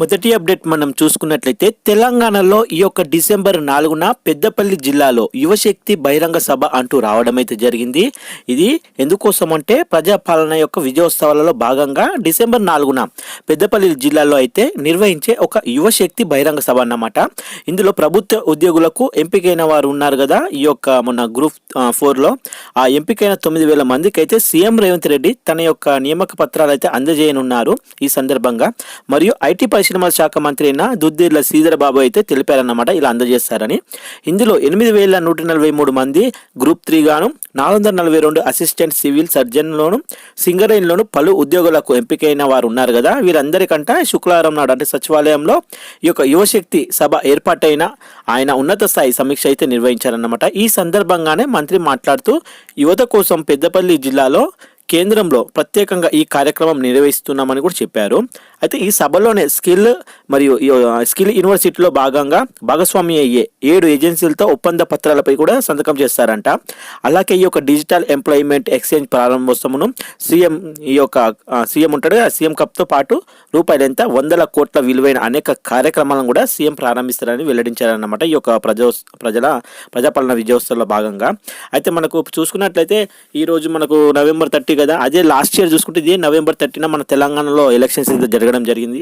మొదటి అప్డేట్ మనం చూసుకున్నట్లయితే తెలంగాణలో ఈ యొక్క డిసెంబర్ నాలుగున పెద్దపల్లి జిల్లాలో యువశక్తి బహిరంగ సభ అంటూ రావడం అయితే జరిగింది. ఇది ఎందుకోసం అంటే ప్రజాపాలన యొక్క విజయోత్సవాలలో భాగంగా డిసెంబర్ నాలుగున పెద్దపల్లి జిల్లాలో అయితే నిర్వహించే ఒక యువశక్తి బహిరంగ సభ అన్నమాట. ఇందులో ప్రభుత్వ ఉద్యోగులకు ఎంపికైన వారు ఉన్నారు కదా ఈ యొక్క మొన్న గ్రూప్ ఫోర్లో. ఆ ఎంపికైన తొమ్మిది వేల మందికి అయితే సీఎం రేవంత్ రెడ్డి తన యొక్క నియామక పత్రాలు అయితే అందజేయనున్నారు ఈ సందర్భంగా. మరియు ఐటీ పరిశ్రమల శాఖ మంత్రి అయిన దుద్దిర్ల శ్రీధర్ బాబు అయితే తెలిపారన్నమాట. ఇలా అందజేస్తారని. ఇందులో ఎనిమిది వేల నూట నలభై మూడు మంది గ్రూప్ త్రీ గాను నాలుగు వందల నలభై రెండు అసిస్టెంట్ సివిల్ సర్జన్లోను సింగరేన్లోను పలు ఉద్యోగులకు ఎంపికైన వారు ఉన్నారు కదా. వీరందరికంట శుక్రవారం నాడు అంటే సచివాలయంలో ఈ యొక్క యువశక్తి సభ ఏర్పాటైన ఆయన ఉన్నత స్థాయి సమీక్ష అయితే నిర్వహించారన్నమాట. ఈ సందర్భంగానే మంత్రి మాట్లాడుతూ యువత కోసం పెద్దపల్లి జిల్లాలో కేంద్రంలో ప్రత్యేకంగా ఈ కార్యక్రమం నిర్వహిస్తున్నామని కూడా చెప్పారు. అయితే ఈ సభలోనే స్కిల్ మరియు ఈ, స్కిల్ యూనివర్సిటీలో భాగంగా భాగస్వామి అయ్యే ఏడు ఏజెన్సీలతో ఒప్పంద పత్రాలపై కూడా సంతకం చేస్తారంట. అలాగే ఈ యొక్క డిజిటల్ ఎంప్లాయ్మెంట్ ఎక్స్చేంజ్ ప్రారంభోత్సవమును సీఎం ఈ యొక్క సీఎం ఉంటాడు కదా సీఎం కప్తో పాటు రూపాయలు ఎంత వందల కోట్ల విలువైన అనేక కార్యక్రమాలను కూడా సీఎం ప్రారంభిస్తారని వెల్లడించారన్నమాట ఈ యొక్క ప్రజో ప్రజల ప్రజాపాలన విజయోత్సవంలో భాగంగా. అయితే మనకు చూసుకున్నట్లయితే ఈరోజు మనకు నవంబర్ థర్టీ కదా. అదే లాస్ట్ ఇయర్ చూసుకుంటే ఇది నవంబర్ థర్టీన మన తెలంగాణలో ఎలక్షన్స్ అయితే జరగడం జరిగింది.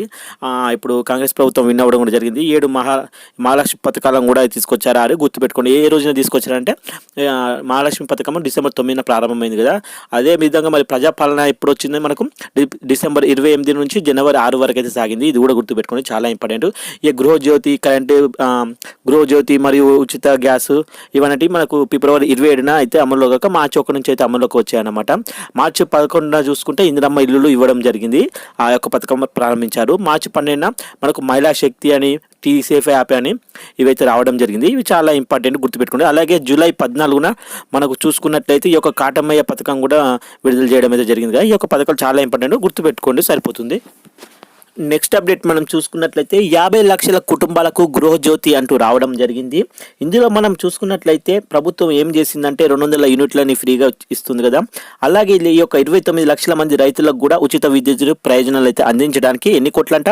ఇప్పుడు కాంగ్రెస్ ప్రభుత్వం విన్ అవ్వడం కూడా జరిగింది. ఏడు మహా మహాలక్ష్మి పథకాలను కూడా తీసుకొచ్చారు ఆరు. గుర్తుపెట్టుకోండి ఏ రోజున తీసుకొచ్చారంటే మహాలక్ష్మి పథకం డిసెంబర్ తొమ్మిదిన ప్రారంభమైంది కదా. అదే విధంగా మరి ప్రజాపాలన ఎప్పుడు వచ్చింది మనకు డిసెంబర్ ఇరవై ఎనిమిది నుంచి జనవరి ఆరు వరకు అయితే సాగింది. ఇది కూడా గుర్తుపెట్టుకోండి చాలా ఇంపార్టెంట్ ఈ గృహజ్యోతి కరెంటు గృహజ్యోతి మరియు ఉచిత గ్యాస్ ఇవన్నీ మనకు ఫిబ్రవరి ఇరవై ఏడున అయితే అమల్లో కాక మార్చి ఒక నుంచి అయితే అమలులోకి వచ్చాయన్నమాట. మార్చి మార్చి పదకొండున చూసుకుంటే ఇందిరమ్మ ఇల్లులు ఇవ్వడం జరిగింది. ఆ యొక్క పథకం ప్రారంభించారు. మార్చి పన్నెండున మనకు మహిళా శక్తి అని టీ సేఫ్ యాప్ అని ఇవైతే రావడం జరిగింది. ఇవి చాలా ఇంపార్టెంట్ గుర్తుపెట్టుకోండి. అలాగే జూలై పద్నాలుగున మనకు చూసుకున్నట్లయితే ఈ యొక్క కాటమయ్య పథకం కూడా విడుదల చేయడం అయితే జరిగింది కదా ఈ యొక్క పథకాలు చాలా ఇంపార్టెంట్ గుర్తుపెట్టుకోండి. సరిపోతుంది. నెక్స్ట్ అప్డేట్ మనం చూసుకున్నట్లయితే యాభై లక్షల కుటుంబాలకు గృహజ్యోతి అంటూ రావడం జరిగింది. ఇందులో మనం చూసుకున్నట్లయితే ప్రభుత్వం ఏం చేసిందంటే రెండు వందల యూనిట్లని ఫ్రీగా ఇస్తుంది కదా. అలాగే ఈ యొక్క ఇరవై తొమ్మిది లక్షల మంది రైతులకు కూడా ఉచిత విద్యుత్ ప్రయోజనాలు అయితే అందించడానికి ఎన్ని కోట్లంట?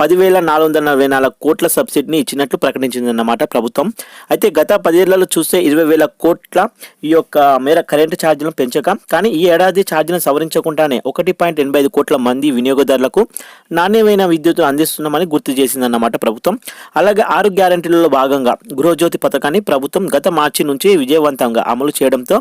పదివేల నాలుగు వందల నలభై నాలుగు కోట్ల సబ్సిడీని ఇచ్చినట్లు ప్రకటించిందన్నమాట ప్రభుత్వం. అయితే గత పదేళ్ళలో చూస్తే ఇరవై వేల కోట్ల ఈ యొక్క మేర కరెంటు ఛార్జీలను పెంచక కానీ ఈ ఏడాది ఛార్జీలను సవరించకుండానే ఒకటి పాయింట్ ఎనభై ఐదు కోట్ల మంది వినియోగదారులకు నాణ్యమైన విద్యుత్ అందిస్తున్నామని గుర్తు చేసిందన్నమాట ప్రభుత్వం. అలాగే ఆరు గ్యారంటీలలో భాగంగా గృహజ్యోతి పథకాన్ని ప్రభుత్వం గత మార్చి నుంచి విజయవంతంగా అమలు చేయడంతో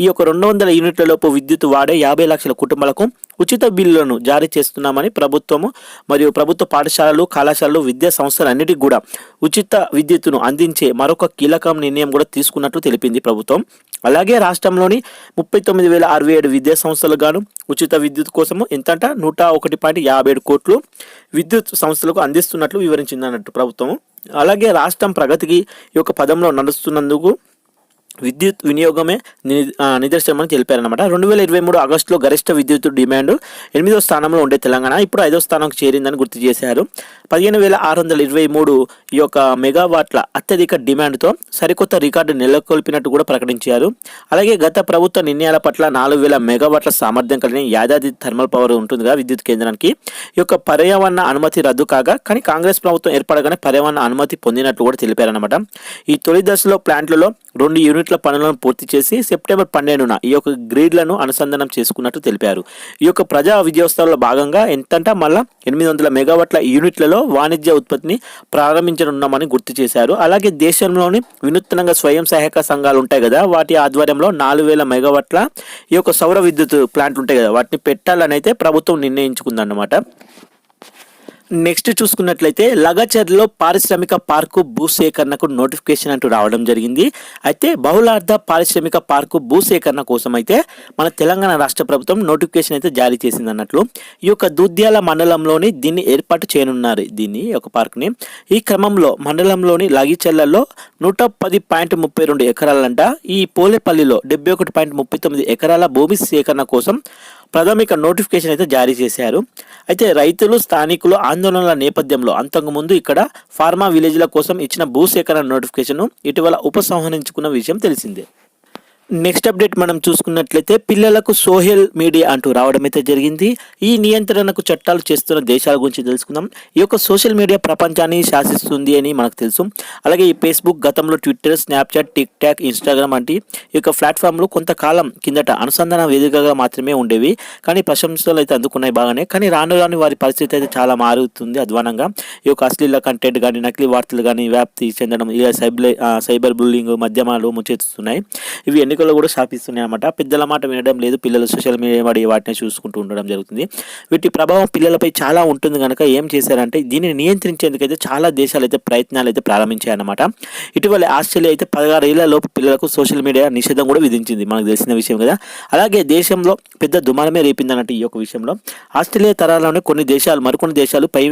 ఈ యొక్క రెండు వందల యూనిట్లలోపు విద్యుత్ వాడే యాభై లక్షల కుటుంబాలకు ఉచిత బిల్లులను జారీ చేస్తున్నామని ప్రభుత్వము మరియు ప్రభుత్వ పాఠశాలలు కళాశాలలు విద్యా సంస్థలన్నిటికీ కూడా ఉచిత విద్యుత్తును అందించే మరొక కీలక నిర్ణయం కూడా తీసుకున్నట్లు తెలిపింది ప్రభుత్వం. అలాగే రాష్ట్రంలోని ముప్పై తొమ్మిది వేల అరవై ఏడు విద్యా సంస్థలు గాను ఉచిత విద్యుత్ కోసము ఎంతంట? నూట ఒకటి పాయింట్ యాభై ఏడు కోట్లు విద్యుత్ సంస్థలకు అందిస్తున్నట్లు వివరించింది అన్నట్టు ప్రభుత్వం అలాగే రాష్ట్రం ప్రగతికి ఈ యొక్క పదంలో నడుస్తున్నందుకు విద్యుత్ వినియోగమే నిదర్శనమని తెలిపారనమాట రెండు వేల ఇరవై మూడు ఆగస్టులో గరిష్ట విద్యుత్ డిమాండ్ ఎనిమిదో స్థానంలో ఉండే తెలంగాణ ఇప్పుడు ఐదో స్థానంకి చేరిందని గుర్తు చేశారు. పదిహేను వేల ఆరు వందల ఇరవై మూడు ఈ యొక్క మెగావాట్ల అత్యధిక డిమాండ్తో సరికొత్త రికార్డు నెలకొల్పినట్టు కూడా ప్రకటించారు. అలాగే గత ప్రభుత్వ నిర్ణయాల పట్ల నాలుగు వేల మెగావాట్ల సామర్థ్యం కలిగిన యాదాద్రి థర్మల్ పవర్ ఉంటుందిగా విద్యుత్ కేంద్రానికి. ఈ యొక్క పర్యావరణ అనుమతి రద్దు కాగా కానీ కాంగ్రెస్ ప్రభుత్వం ఏర్పడగానే పర్యావరణ అనుమతి పొందినట్లు కూడా తెలిపారనమాట ఈ తొలి దశలో ప్లాంట్లలో రెండు యూనిట్ల పనులను పూర్తి చేసి సెప్టెంబర్ పన్నెండున ఈ యొక్క గ్రీడ్లను అనుసంధానం చేసుకున్నట్టు తెలిపారు. ఈ యొక్క ప్రజా విద్యోత్సవాల భాగంగా ఎంతంట మళ్ళా ఎనిమిది వందల మెగావాట్ల యూనిట్లలో వాణిజ్య ఉత్పత్తిని ప్రారంభించనున్నామని గుర్తు చేశారు. అలాగే దేశంలోని వినూత్నంగా స్వయం సహాయక సంఘాలు ఉంటాయి కదా వాటి ఆధ్వర్యంలో నాలుగు వేల మెగావాట్ల ఈ యొక్క సౌర విద్యుత్ ప్లాంట్లు ఉంటాయి కదా వాటిని పెట్టాలని అయితే ప్రభుత్వం నిర్ణయించుకుందన్నమాట. నెక్స్ట్ చూసుకున్నట్లయితే లగచర్లో పారిశ్రామిక పార్కు భూసేకరణకు నోటిఫికేషన్ అంటూ రావడం జరిగింది. అయితే బహుళార్థ పారిశ్రామిక పార్కు భూసేకరణ కోసం అయితే మన తెలంగాణ రాష్ట్ర ప్రభుత్వం నోటిఫికేషన్ అయితే జారీ చేసింది అన్నట్లు ఈ యొక్క దుద్యాల మండలంలోని దీన్ని ఏర్పాటు చేయనున్నారు. దీన్ని ఒక పార్క్ని. ఈ క్రమంలో మండలంలోని లగిచెర్లలో నూట పది పాయింట్ ముప్పై రెండు ఎకరాలంట. ఈ పోలేపల్లిలో డెబ్బై ఒకటి పాయింట్ ముప్పై తొమ్మిది ఎకరాల భూమి సేకరణ కోసం ప్రాథమిక నోటిఫికేషన్ అయితే జారీ చేశారు. అయితే రైతులు స్థానికులు ఆందోళనల నేపథ్యంలో అంతకుముందు ఇక్కడ ఫార్మా విలేజ్ల కోసం ఇచ్చిన భూసేకరణ నోటిఫికేషన్ ఇటీవల ఉపసంహరించుకున్న విషయం తెలిసిందే. నెక్స్ట్ అప్డేట్ మనం చూసుకున్నట్లయితే పిల్లలకు సోషల్ మీడియా అంటూ రావడం అయితే జరిగింది. ఈ నియంత్రణకు చట్టాలు చేస్తున్న దేశాల గురించి తెలుసుకుందాం. ఈ యొక్క సోషల్ మీడియా ప్రపంచాన్ని శాసిస్తుంది అని మనకు తెలుసు. అలాగే ఈ ఫేస్బుక్ గతంలో Twitter Snapchat TikTok Instagram వంటి ఈ యొక్క ప్లాట్ఫామ్లు కొంతకాలం కిందట అనుసంధాన వేదికగా మాత్రమే ఉండేవి. కానీ ప్రశంసలు అయితే అందుకున్నాయి బాగానే. కానీ రాను రాను వారి పరిస్థితి అయితే చాలా మారుతుంది అధ్వానంగా. ఈ యొక్క అశ్లీల కంటెంట్ కానీ నకిలీ వార్తలు కానీ వ్యాప్తి చెందడం ఇలా సైబర్ సైబర్ బుల్లింగ్ మధ్యమాలు ముచ్చెత్తుతున్నాయి ఇవి ఎన్నికల్లో కూడా శాపిస్తున్నాయి అనమాట పెద్దల మాట వినడం లేదు. పిల్లలు సోషల్ మీడియా వాడి వాటిని చూసుకుంటూ ఉండడం జరుగుతుంది. వీటి ప్రభావం పిల్లలపై చాలా ఉంటుంది కనుక ఏం చేశారంటే దీనిని నియంత్రించేందుకైతే చాలా దేశాలు అయితే ప్రయత్నాలు అయితే ప్రారంభించాయన్నమాట ఇటీవల ఆస్ట్రేలియా అయితే పదహారు ఏళ్ళలోపు పిల్లలకు సోషల్ మీడియా నిషేధం కూడా విధించింది. మనకు తెలిసిన విషయం కదా. అలాగే దేశంలో పెద్ద దుమారమే రేపిందన్నట్టు ఈ యొక్క విషయంలో. ఆస్ట్రేలియా తరాలలోనే కొన్ని దేశాలు మరికొన్ని దేశాలు పై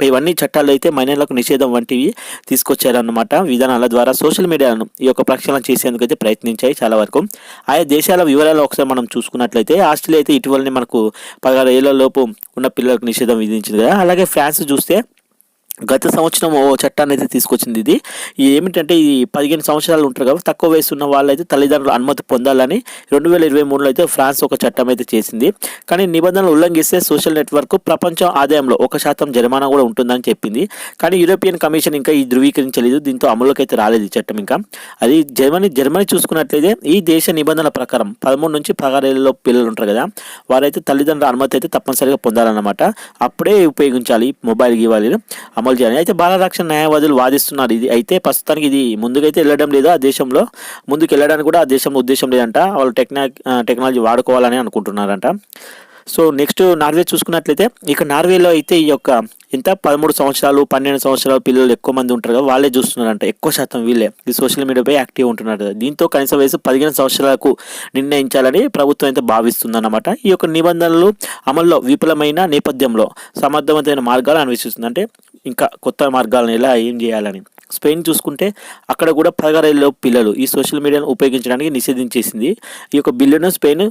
పైవన్నీ చట్టాలు అయితే మైనర్లకు నిషేధం వంటివి తీసుకొచ్చారన్నమాట. విధానాల ద్వారా సోషల్ మీడియాను ఈ యొక్క ప్రక్షాళన చేసేందుకు అయితే వచ్చాయి చాలా వరకు. ఆయా దేశాల వివరాలు ఒకసారి మనం చూసుకున్నట్లయితే ఆస్ట్రేలియా అయితే ఇటీవలనే మనకు పదహారు ఏళ్ళ లోపు ఉన్న పిల్లలకు నిషేధం విధించింది కదా. అలాగే ఫ్రాన్స్ చూస్తే గత సంవత్సరం ఓ చట్టాన్ని అయితే తీసుకొచ్చింది ఇది. ఏమిటంటే ఇది పదిహేను సంవత్సరాలు ఉంటారు కాబట్టి తక్కువ వయసు ఉన్న వాళ్ళైతే తల్లిదండ్రుల అనుమతి పొందాలని రెండు వేల ఇరవై మూడులో అయితే ఫ్రాన్స్ ఒక చట్టం అయితే చేసింది. కానీ నిబంధనలు ఉల్లంఘిస్తే సోషల్ నెట్వర్క్ ప్రపంచం ఆదాయంలో ఒక శాతం జరిమానా కూడా ఉంటుందని చెప్పింది. కానీ యూరోపియన్ కమిషన్ ఇంకా ఈ ధృవీకరించలేదు. దీంతో అమలులోకి అయితే రాలేదు ఈ చట్టం ఇంకా. అది జర్మనీ జర్మనీ చూసుకున్నట్లయితే ఈ దేశ నిబంధనల ప్రకారం పదమూడు నుంచి పదహారేళ్ళలో పిల్లలు ఉంటారు కదా వారైతే తల్లిదండ్రుల అనుమతి అయితే తప్పనిసరిగా పొందాలన్నమాట. అప్పుడే ఉపయోగించాలి మొబైల్ ఇవ్వాలి. అమలు చేయాలి. అయితే బాలరక్షణ న్యాయవాదులు వాదిస్తున్నారు. ఇది అయితే ప్రస్తుతానికి ఇది ముందుకైతే వెళ్ళడం లేదు ఆ దేశంలో ముందుకు వెళ్ళడానికి కూడా ఆ దేశంలో ఉద్దేశం లేదంట. వాళ్ళు టెక్నా టెక్నాలజీ వాడుకోవాలని అనుకుంటున్నారంట. సో నెక్స్ట్ నార్వే చూసుకున్నట్లయితే ఇక నార్వేలో అయితే ఈ యొక్క ఇంత పదమూడు సంవత్సరాలు పన్నెండు సంవత్సరాల పిల్లలు ఎక్కువ మంది ఉంటారు కదా వాళ్ళే చూస్తున్నారంట. ఎక్కువ శాతం వీళ్ళే. ఈ సోషల్ మీడియాపై యాక్టివ్ ఉంటున్నారు దీంతో కనీస వయసు పదిహేను సంవత్సరాలకు నిర్ణయించాలని ప్రభుత్వం అయితే భావిస్తుందన్నమాట. ఈ యొక్క నిబంధనలు అమల్లో విఫలమైన నేపథ్యంలో సమర్థవంతమైన మార్గాలు అన్వేషిస్తుంది. అంటే ఇంకా కొత్త మార్గాలను ఎలా ఏం చేయాలని. స్పెయిన్ చూసుకుంటే అక్కడ కూడా పదహారేళ్ళ పిల్లలు ఈ సోషల్ మీడియాను ఉపయోగించడానికి నిషేధించేసింది. ఈ యొక్క బిల్లును స్పెయిన్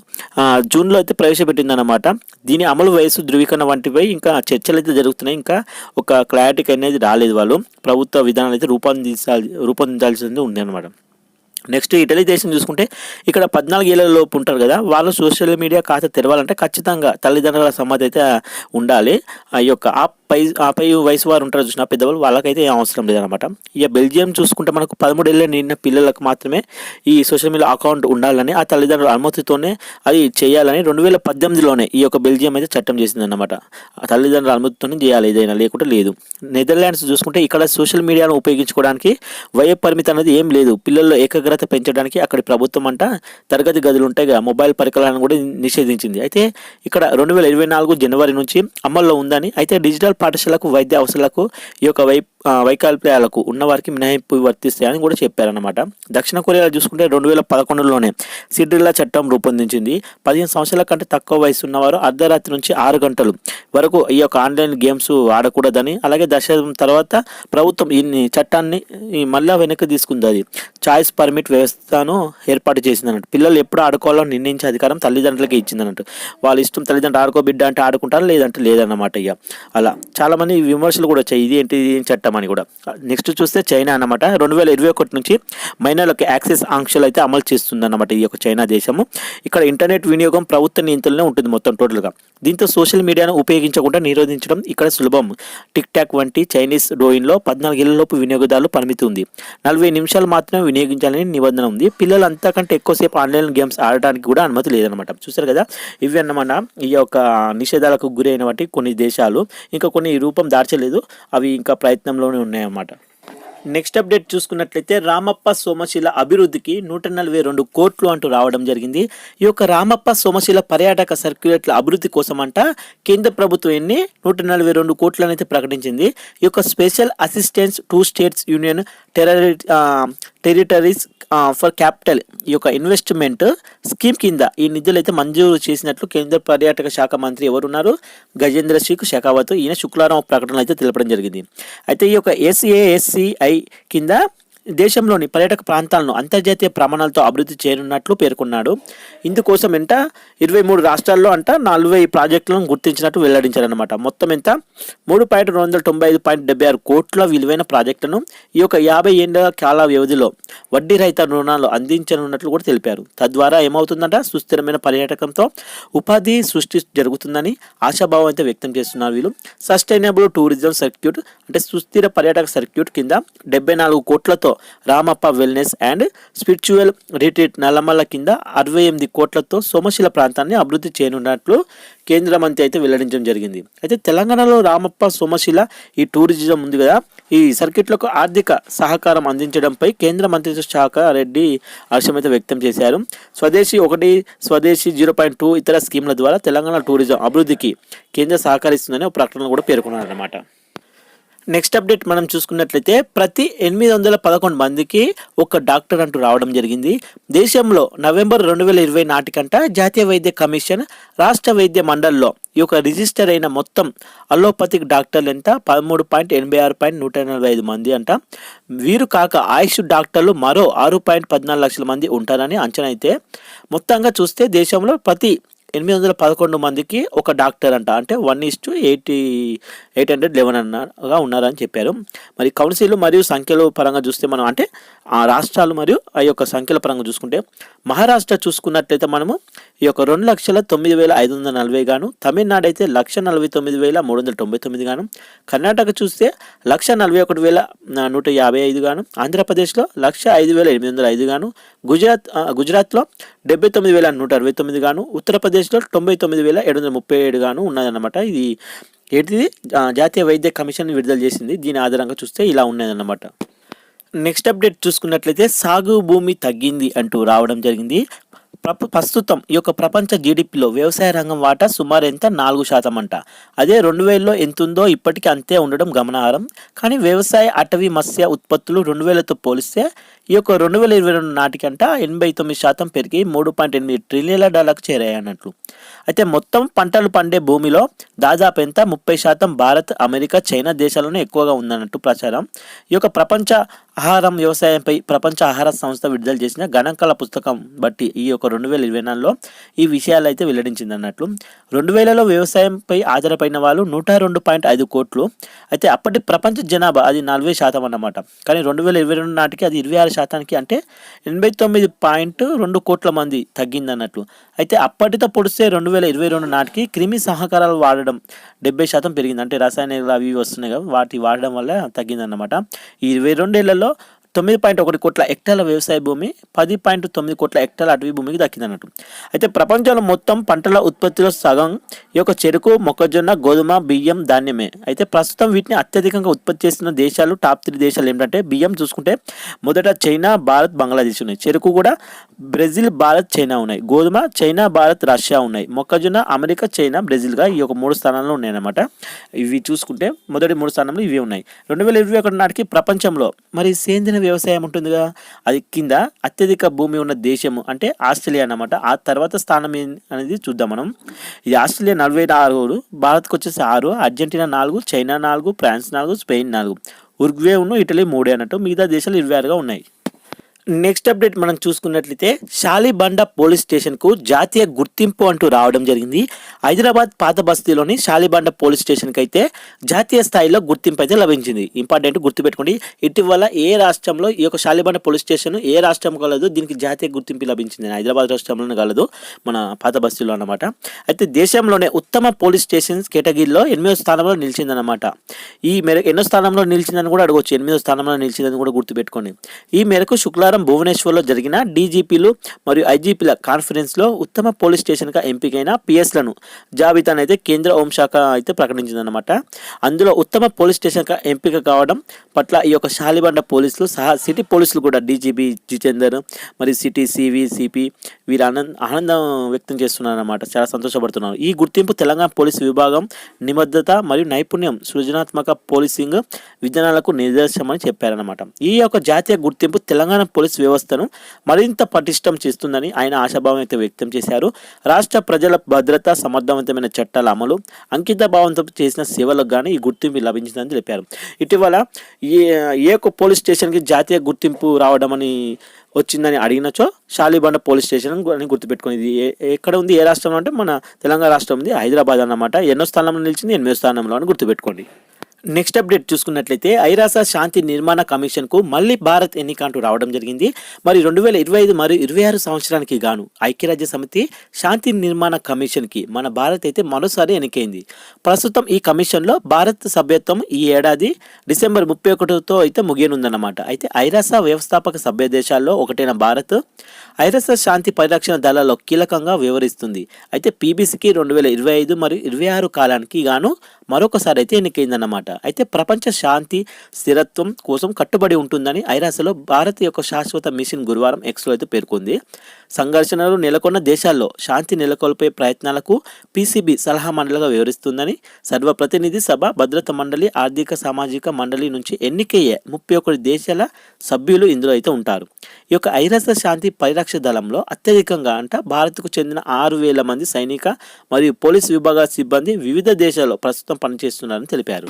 జూన్లో అయితే ప్రవేశపెట్టింది అనమాట దీని అమలు వయసు ధృవీకరణ వంటిపై ఇంకా చర్చలు అయితే జరుగుతున్నాయి. ఇంకా ఒక క్లారిటీకి అనేది రాలేదు వాళ్ళు. ప్రభుత్వ విధానాలు అయితే రూపొందించాల్సి రూపొందించాల్సింది ఉంది అనమాట నెక్స్ట్ ఇటలీ దేశం చూసుకుంటే ఇక్కడ పద్నాలుగు ఏళ్ళ లోపు ఉంటారు కదా వాళ్ళు సోషల్ మీడియా ఖాతా తెరవాలంటే ఖచ్చితంగా తల్లిదండ్రుల సమ్మతి అయితే ఉండాలి. ఆ యొక్క ఆ పై ఆ పై వయసు వారు ఉంటారు చూసిన పెద్దవాళ్ళు వాళ్ళకైతే ఏం అవసరం లేదనమాట ఇక బెల్జియం చూసుకుంటే మనకు పదమూడేళ్ళ నిండిన పిల్లలకు మాత్రమే ఈ సోషల్ మీడియా అకౌంట్ ఉండాలని ఆ తల్లిదండ్రుల అనుమతితోనే అది చేయాలని రెండు వేల పద్దెనిమిదిలోనే ఈ యొక్క బెల్జియం అయితే చట్టం చేసిందన్నమాట. ఆ తల్లిదండ్రుల అనుమతితోనే చేయాలి ఏదైనా లేకుంటే లేదు. నెదర్లాండ్స్ చూసుకుంటే ఇక్కడ సోషల్ మీడియాను ఉపయోగించుకోవడానికి వయ పరిమితి అనేది ఏం లేదు. పిల్లల్లో భద్రత పెంచడానికి అక్కడి ప్రభుత్వం అంట తరగతి గదులు ఉంటాయి మొబైల్ పరికరాలను కూడా నిషేధించింది. అయితే ఇక్కడ రెండు వేల ఇరవై నాలుగు జనవరి నుంచి అమల్లో ఉందని అయితే డిజిటల్ పాఠశాలకు వైద్య అవసరాలకు ఈ యొక్క వై ఆ, ఉన్నవారికి మినహాయింపు వర్తిస్తాయని కూడా చెప్పారన్నమాట. దక్షిణ కొరియాలో చూసుకుంటే రెండు వేల పదకొండులోనే సిడ్రిల్లా చట్టం రూపొందించింది. పదిహేను సంవత్సరాల కంటే తక్కువ వయసు ఉన్నవారు అర్ధరాత్రి నుంచి ఆరు గంటలు వరకు ఈ యొక్క ఆన్లైన్ గేమ్స్ ఆడకూడదని అలాగే దశ తర్వాత ప్రభుత్వం ఈ చట్టాన్ని మళ్ళీ మళ్ళా వెనక్కి తీసుకుంది. అది చాయిస్ పర్మిట్ వ్యవస్థను ఏర్పాటు చేసింది అన్నట్టు పిల్లలు ఎప్పుడు ఆడుకోవాలో నిర్ణయించే అధికారం తల్లిదండ్రులకి ఇచ్చింది అన్నట్టు వాళ్ళ ఇష్టం తల్లిదండ్రులు ఆడుకో బిడ్డ అంటే ఆడుకుంటారు లేదంటే లేదన్నమాట ఇక అలా. చాలామంది విమర్శలు కూడా వచ్చాయి. ఇది ఏంటి ఇది చట్టం అని కూడా. నెక్స్ట్ చూస్తే చైనా అన్నమాట. రెండు వేల ఇరవై ఒకటి నుంచి మైనర్లకు యాక్సెస్ ఆంక్షలు అయితే అమలు చేస్తుంది అన్నమాట ఈ యొక్క చైనా దేశము. ఇక్కడ ఇంటర్నెట్ వినియోగం ప్రభుత్వ నియంత్రణలో ఉంటుంది మొత్తం టోటల్గా. దీంతో సోషల్ మీడియాను ఉపయోగించకుండా నిరోధించడం ఇక్కడ సులభం. టిక్ టాక్ వంటి చైనీస్ డోయిన్లో పద్నాలుగేళ్ళలోపు వినియోగదారులు పరిమితి ఉంది. నలభై నిమిషాలు మాత్రమే వినియోగించాలని నిబంధన ఉంది. పిల్లలు అంతకంటే ఎక్కువసేపు ఆన్లైన్ గేమ్స్ ఆడటానికి కూడా అనుమతి లేదనమాట చూసారు కదా? ఇవి అన్నమాట ఈ యొక్క నిషేధాలకు గురైన వాటి కొన్ని దేశాలు. ఇంకా కొన్ని రూపం దార్చలేదు అవి ఇంకా ప్రయత్నంలోనే ఉన్నాయన్నమాట. నెక్స్ట్ అప్డేట్ చూసుకున్నట్లయితే రామప్ప సోమశిల అభివృద్ధికి నూట నలభై రెండు కోట్లు అంటూ రావడం జరిగింది. ఈ యొక్క రామప్ప సోమశిల పర్యాటక సర్క్యులేట్ల అభివృద్ధి కోసం అంట కేంద్ర ప్రభుత్వం ఎన్ని? నూట నలభై రెండు కోట్లనైతే ప్రకటించింది. ఈ యొక్క special assistance to states union terri territories for capital ఈ యొక్క ఇన్వెస్ట్మెంట్ స్కీమ్ కింద ఈ నిధులు అయితే మంజూరు చేసినట్లు కేంద్ర పర్యాటక శాఖ మంత్రి ఎవరున్నారు? గజేంద్ర సింగ్ షెకావత్. ఈయన శుక్రవారం ప్రకటనలు అయితే తెలపడం జరిగింది. అయితే ఈ యొక్క ఎస్ఏఎస్సిఐ కింద దేశంలోని పర్యాటక ప్రాంతాలను అంతర్జాతీయ ప్రమాణాలతో అభివృద్ధి చేయనున్నట్లు పేర్కొన్నాడు. ఇందుకోసం ఎంత? ఇరవై మూడు రాష్ట్రాల్లో అంట నలభై ప్రాజెక్టులను గుర్తించినట్టు వెల్లడించారనమాట మొత్తం ఎంత? మూడు పాయింట్ రెండు వందల తొంభై ఐదు పాయింట్ డెబ్బై ఆరు కోట్ల విలువైన ప్రాజెక్టులను ఈ యొక్క యాభై ఏళ్ళ కాల వ్యవధిలో వడ్డీ రహిత రుణాలు అందించనున్నట్లు కూడా తెలిపారు. తద్వారా ఏమవుతుందంట? సుస్థిరమైన పర్యాటకంతో ఉపాధి సృష్టి జరుగుతుందని ఆశాభావం అయితే వ్యక్తం చేస్తున్నారు వీళ్ళు. సస్టైనబుల్ టూరిజం సర్క్యూట్ అంటే సుస్థిర పర్యాటక సర్క్యూట్ కింద డెబ్బై నాలుగు కోట్లతో Ramappa wellness and spiritual retreat Nallamala కింద అరవై ఎనిమిది కోట్లతో సోమశిల ప్రాంతాన్ని అభివృద్ధి చేయనున్నట్లు కేంద్ర మంత్రి అయితే వెల్లడించడం జరిగింది. అయితే తెలంగాణలో రామప్ప సోమశిల ఈ టూరిజం ఉంది కదా ఈ సర్క్యూట్లకు ఆర్థిక సహకారం అందించడంపై కేంద్ర మంత్రిత్వ శాఖ రెడ్డి హర్షం అయితే వ్యక్తం చేశారు. స్వదేశీ ఒకటి స్వదేశీ జీరో పాయింట్ టూ ఇతర స్కీమ్ల ద్వారా తెలంగాణ టూరిజం అభివృద్ధికి కేంద్రం సహకరిస్తుందని ఒక ప్రకటన కూడా పేర్కొన్నారన్నమాట. నెక్స్ట్ అప్డేట్ మనం చూసుకున్నట్లయితే ప్రతి ఎనిమిది వందల పదకొండు మందికి ఒక డాక్టర్ అంటూ రావడం జరిగింది. దేశంలో నవంబర్ రెండు వేల ఇరవై నాటికంట జాతీయ వైద్య కమిషన్ రాష్ట్ర వైద్య మండలిలో ఈ యొక్క రిజిస్టర్ అయిన మొత్తం అలోపతిక్ డాక్టర్లు ఎంత? పదమూడు పాయింట్ ఎనభై ఆరు పాయింట్ నూట ఎనభై ఐదు మంది అంట. వీరు కాక ఆయుష్ డాక్టర్లు మరో ఆరు పాయింట్ పద్నాలుగు లక్షల మంది ఉంటారని అంచనా అయితే. మొత్తంగా చూస్తే దేశంలో ప్రతి ఎనిమిది వందల పదకొండు మందికి ఒక డాక్టర్ అంట. అంటే one is to eighty eight hundred eleven అన్నగా ఉన్నారని చెప్పారు. మరి కౌన్సిల్ మరియు సంఖ్యల పరంగా చూస్తే మనం అంటే ఆ రాష్ట్రాలు మరియు ఆ యొక్క సంఖ్యల పరంగా చూసుకుంటే మహారాష్ట్ర చూసుకున్నట్లయితే మనము ఈ యొక్క రెండు లక్షల తొమ్మిది వేల ఐదు వందల నలభై గాను తమిళనాడు అయితే లక్ష నలభై తొమ్మిది వేల మూడు వందల తొంభై తొమ్మిది గాను కర్ణాటక చూస్తే లక్ష నలభై ఒకటి వేల నూట యాభై ఐదు గాను ఆంధ్రప్రదేశ్లో లక్ష ఐదు వేల ఎనిమిది వందల ఐదు గాను గుజరాత్ గుజరాత్లో డెబ్బై తొమ్మిది వేల నూట అరవై తొమ్మిది గాను ఉత్తరప్రదేశ్లో తొంభై తొమ్మిది వేల ఏడు వందల ముప్పై ఏడు గాను ఉన్నదన్నమాట. ఇది ఏంటిది? జాతీయ వైద్య కమిషన్ విడుదల చేసింది. దీని ఆధారంగా చూస్తే ఇలా ఉన్నదన్నమాట. నెక్స్ట్ అప్డేట్ చూసుకున్నట్లయితే సాగు భూమి తగ్గింది అంటూ రావడం జరిగింది. ప్రస్తుతం ఈ యొక్క ప్రపంచ జీడిపిలో వ్యవసాయ రంగం వాటా సుమారు ఎంత? నాలుగు శాతం అంట. అదే రెండు వేలలో ఎంతుందో ఇప్పటికీ అంతే ఉండడం గమనార్హం. కానీ వ్యవసాయ అటవీ మత్స్య ఉత్పత్తులు రెండు వేలతో పోలిస్తే ఈ యొక్క రెండు వేల ఇరవై రెండు నాటికంట ఎనభై తొమ్మిది శాతం పెరిగి మూడు పాయింట్ ఎనిమిది ట్రిలియన్ల డాలర్లకు చేరాయి అన్నట్లు అయితే మొత్తం పంటలు పండే భూమిలో దాదాపు ఎంత? ముప్పై శాతం భారత్ అమెరికా చైనా దేశాల్లోనే ఎక్కువగా ఉందన్నట్టు ప్రచారం. ఈ యొక్క ప్రపంచ ఆహారం వ్యవసాయంపై ప్రపంచ ఆహార సంస్థ విడుదల చేసిన గణాంకాల పుస్తకం బట్టి ఈ యొక్క రెండు వేల ఇరవై నాలుగులో ఈ విషయాలు అయితే వెల్లడించింది అన్నట్లు. రెండు వేలలో వ్యవసాయంపై ఆధారపడిన వాళ్ళు నూట రెండు పాయింట్ ఐదు కోట్లు. అయితే అప్పటి ప్రపంచ జనాభా అది నలభై శాతం అన్నమాట. కానీ రెండు వేల ఇరవై రెండు నాటికి అది ఇరవై ఆరు శాతానికి అంటే ఎనభై తొమ్మిది పాయింట్ రెండు కోట్ల మంది తగ్గింది అన్నట్లు. అయితే అప్పటితో పొడిస్తే రెండు వేల ఇరవై రెండు నాటికి క్రిమి సహకారాలు వాడడం డెబ్బై శాతం పెరిగింది. అంటే రసాయనాలు అవి వస్తున్నాయి కదా వాటి వాడడం వల్ల తగ్గిందన్నమాట ఈ ఇరవై రెండేళ్ళలో হলো తొమ్మిది పాయింట్ ఒకటి కోట్ల హెక్టార్ల వ్యవసాయ భూమి పది పాయింట్ తొమ్మిది కోట్ల హెక్టార్ల అటవీ భూమికి దక్కిందన్నట్టు. అయితే ప్రపంచంలో మొత్తం పంటల ఉత్పత్తిలో సగం ఈ యొక్క చెరుకు మొక్కజొన్న గోధుమ బియ్యం ధాన్యమే. అయితే ప్రస్తుతం వీటిని అత్యధికంగా ఉత్పత్తి చేస్తున్న దేశాలు టాప్ త్రీ దేశాలు ఏంటంటే బియ్యం చూసుకుంటే మొదట చైనా భారత్ బంగ్లాదేశ్ ఉన్నాయి. చెరుకు కూడా బ్రెజిల్ భారత్ చైనా ఉన్నాయి. గోధుమ చైనా భారత్ రష్యా ఉన్నాయి. మొక్కజొన్న అమెరికా చైనా బ్రెజిల్గా ఈ యొక్క మూడు స్థానాల్లో ఉన్నాయన్నమాట. ఇవి చూసుకుంటే మొదటి మూడు స్థానంలో ఇవి ఉన్నాయి. రెండు వేల ఇరవై ఒకటి నాటికి ప్రపంచంలో మరి సేంద్రియ వ్యవసాయం ఉంటుందిగా. అది కింద అత్యధిక భూమి ఉన్న దేశము అంటే ఆస్ట్రేలియా అన్నమాట. ఆ తర్వాత స్థానం ఏం- అనేది చూద్దాం మనం. ఇది ఆస్ట్రేలియా నలభై ఆరు భారత్కి వచ్చేసి ఆరు అర్జెంటీనా నాలుగు చైనా నాలుగు ఫ్రాన్స్ నాలుగు స్పెయిన్ నాలుగు. ఉరుగ్వే ఉన్న ఇటలీ మూడే అన్నట్టు మిగతా దేశాలు ఇరవై ఆరుగా ఉన్నాయి. నెక్స్ట్ అప్డేట్ మనం చూసుకున్నట్లయితే షాలిబండ పోలీస్ స్టేషన్కు జాతీయ గుర్తింపు అంటూ రావడం జరిగింది. హైదరాబాద్ పాత బస్తీలోని షాలిబండ పోలీస్ స్టేషన్కి అయితే జాతీయ స్థాయిలో గుర్తింపు అయితే లభించింది. ఇంపార్టెంట్ గుర్తుపెట్టుకోండి. ఇటీవల ఏ రాష్ట్రంలో ఈ యొక్క షాలిబండ పోలీస్ స్టేషన్ ఏ రాష్ట్రం కలదు దీనికి జాతీయ గుర్తింపు లభించింది. హైదరాబాద్ రాష్ట్రంలోనే కలదు మన పాత బస్తీలో అనమాట అయితే దేశంలోనే ఉత్తమ పోలీస్ స్టేషన్స్ కేటగిరీలో ఎనిమిదో స్థానంలో నిలిచిందన్నమాట. ఈ మేరకు ఎన్నో స్థానంలో నిలిచిందని కూడా అడగవచ్చు ఎనిమిదో స్థానంలో నిలిచిందని కూడా గుర్తుపెట్టుకోండి. ఈ మేరకు శుక్రవారం భువనేశ్వర్లో జరిగిన డీజీపీలు మరియు ఐజీపీల కాన్ఫరెన్స్లో ఉత్తమ పోలీస్ స్టేషన్గా ఎంపికైన పిఎస్లను జాబితాను అయితే కేంద్ర హోంశాఖ అయితే ప్రకటించిందన్నమాట. అందులో ఉత్తమ పోలీస్ స్టేషన్గా ఎంపిక కావడం పట్ల ఈ యొక్క శాలిబండ పోలీసులు సహా సిటీ పోలీసులు కూడా డీజీపీ జితేందర్ మరియు సిటీ సివి సిపి వీరు ఆనంద్ ఆనందం వ్యక్తం చేస్తున్నారన్నమాట. చాలా సంతోషపడుతున్నారు. ఈ గుర్తింపు తెలంగాణ పోలీసు విభాగం నిబద్ధత మరియు నైపుణ్యం సృజనాత్మక పోలీసింగ్ విధానాలకు నిదర్శనమని చెప్పారన్నమాట. ఈ యొక్క జాతీయ గుర్తింపు తెలంగాణ పోలీస్ వ్యవస్థను మరింత పటిష్టం చేస్తుందని ఆయన ఆశాభావం అయితే వ్యక్తం చేశారు. రాష్ట్ర ప్రజల భద్రత సమర్థవంతమైన చట్టాల అమలు అంకిత భావంతో చేసిన సేవలకు గాను ఈ గుర్తింపు లభించిందని తెలిపారు. ఇటీవల ఏ ఏ ఒక్క పోలీస్ స్టేషన్కి జాతీయ గుర్తింపు రావడం అని వచ్చిందని అడిగినచో షాలిబండ పోలీస్ స్టేషన్ అని గుర్తుపెట్టుకుని ఇది ఏ- ఎక్కడ ఉంది? ఏ రాష్ట్రంలో? అంటే మన తెలంగాణ రాష్ట్రం ఉంది. హైదరాబాద్ అన్నమాట. ఎన్నో స్థానంలో నిలిచింది ఎనిమిదో స్థానంలో అని గుర్తుపెట్టుకోండి. నెక్స్ట్ అప్డేట్ చూసుకున్నట్లయితే ఐరాస శాంతి నిర్మాణ కమిషన్కు మళ్ళీ భారత్ ఎన్నిక అంటూ రావడం జరిగింది. మరి రెండు వేల ఇరవై ఐదు మరియు ఇరవై ఆరు సంవత్సరానికి గాను ఐక్యరాజ్య సమితి శాంతి నిర్మాణ కమిషన్కి మన భారత్ అయితే మరోసారి ఎన్నికైంది. ప్రస్తుతం ఈ కమిషన్లో భారత్ సభ్యత్వం ఈ ఏడాది డిసెంబర్ ముప్పై ఒకటితో అయితే ముగియనుందన్నమాట. అయితే ఐరాస వ్యవస్థాపక సభ్య దేశాల్లో ఒకటైన భారత్ ఐరాస శాంతి పరిరక్షణ దళాల్లో కీలకంగా వివరిస్తుంది. అయితే పీబీసీకి రెండు వేల ఇరవై ఐదు మరియు ఇరవై ఆరు కాలానికి గాను మరొకసారి అయితే ఎన్నికైందన్నమాట. అయితే ప్రపంచ శాంతి స్థిరత్వం కోసం కట్టుబడి ఉంటుందని ఐరాసలో భారత్ యొక్క శాశ్వత మిషన్ గురువారం ఎక్స్లో అయితే పేర్కొంది. సంఘర్షణలు నెలకొన్న దేశాల్లో శాంతి నెలకొల్పే ప్రయత్నాలకు పీసీబీ సలహా మండలిగా వివరిస్తుందని సర్వప్రతినిధి సభ భద్రత మండలి ఆర్థిక సామాజిక మండలి నుంచి ఎన్నికయ్యే ముప్పై ఒకటి దేశాల సభ్యులు ఇందులో అయితే ఉంటారు. ఈ యొక్క ఐరాస శాంతి పరిరక్ష దళంలో అత్యధికంగా అంట భారత్కు చెందిన ఆరు వేల మంది సైనిక మరియు పోలీస్ విభాగాల సిబ్బంది వివిధ దేశాల్లో ప్రస్తుతం పనిచేస్తున్నారని తెలిపారు.